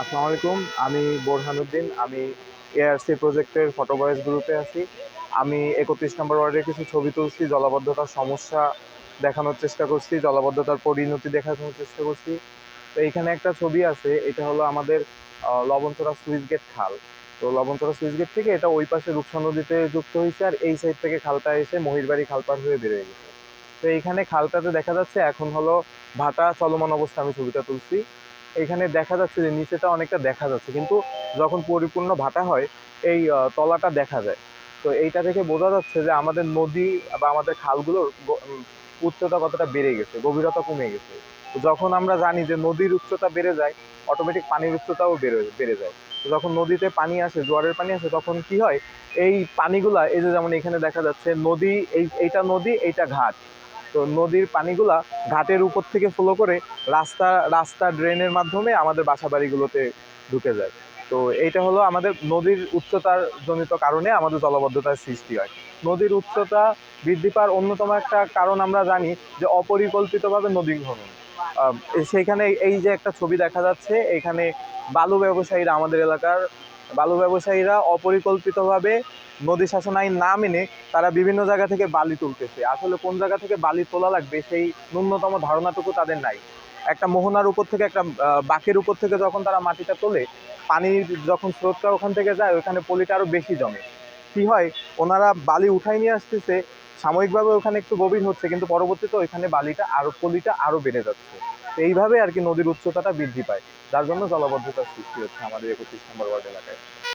আসসালামু আলাইকুম, আমি বোরহানুদ্দিন, আমি এআরসি প্রজেক্টের ফটো ভয়েস গ্রুপে আছি। আমি একত্রিশ নম্বর ওয়ার্ডের কিছু ছবি তুলছি, জলাবদ্ধতার সমস্যা দেখানোর চেষ্টা করছি, জলাবদ্ধতার পরিণতি দেখানোর চেষ্টা করছি। তো এইখানে একটা ছবি আছে, এটা হলো আমাদের লবণচড়া সুইচ গেট খাল। তো লবণচড়া সুইচ গেট থেকে এটা ওই পাশে রূপসা নদীতে যুক্ত হয়েছে আর এই সাইড থেকে খালটা এসে মহিরবাড়ি খালপার হয়ে বেরোয় গেছে। তো এইখানে খালটাতে দেখা যাচ্ছে এখন হলো ভাটা চলমান অবস্থা আমি ছবিটা তুলছি। এখানে দেখা যাচ্ছে যে নিচেটা অনেকটা দেখা যাচ্ছে, কিন্তু যখন পরিপূর্ণ ভাটা হয়, এই তলাটা দেখা যায়। তো এইটা থেকে বোঝা যাচ্ছে যে আমাদের নদী বা আমাদের খালগুলোর উচ্চতা কতটা বেড়ে গেছে, গভীরতা কমে গেছে। যখন আমরা জানি যে নদীর উচ্চতা বেড়ে যায় অটোমেটিক পানির উচ্চতাও বেড়ে বেড়ে যায়। যখন নদীতে পানি আসে, জোয়ারের পানি আসে, তখন কি হয়, এই পানিগুলা, এই যে যেমন এখানে দেখা যাচ্ছে, নদী, এই, এইটা নদী, এইটা ঘাট। তো নদীর পানিগুলা ঘাটের উপর থেকে ফ্লো করে রাস্তা রাস্তা ড্রেনের মাধ্যমে আমাদের বাসা বাড়িগুলোতে ঢুকে যায়। তো এইটা হলো আমাদের নদীর উচ্চতার জনিত কারণে আমাদের জলবদ্ধতার সৃষ্টি হয়। নদীর উচ্চতা বৃদ্ধি পাওয়ার অন্যতম একটা কারণ আমরা জানি যে অপরিকল্পিতভাবে নদী খনন সেইখানে এই যে একটা ছবি দেখা যাচ্ছে, এখানে বালু ব্যবসায়ীরা আমাদের এলাকার বালু ব্যবসায়ীরা অপরিকল্পিতভাবে নদী শাসন আইন না মেনে তারা বিভিন্ন জায়গা থেকে বালি তুলতেছে। আসলে কোন জায়গা থেকে বালি তোলা লাগবে সেই ন্যূনতম ধারণাটুকু তাদের নাই। একটা মোহনার উপর থেকে একটা বাঁকের উপর থেকে যখন তারা মাটিটা তোলে, পানির যখন স্রোতটা ওখান থেকে যায়, ওখানে পলিটা আরও বেশি জমে। কি হয়, ওনারা বালি উঠাই নিয়ে আসতেছে, সাময়িকভাবে ওখানে একটু গভীর হচ্ছে, কিন্তু পরবর্তীতে ওইখানে বালিটা আরও, পলিটা আরও বেড়ে যাচ্ছে। এইভাবে আর কি নদীর উচ্চতাটা বৃদ্ধি পায়। যার জন্য জলবদ্ধতার সৃষ্টি হচ্ছে আমাদের একত্রিশ নম্বর ওয়ার্ড এলাকায়।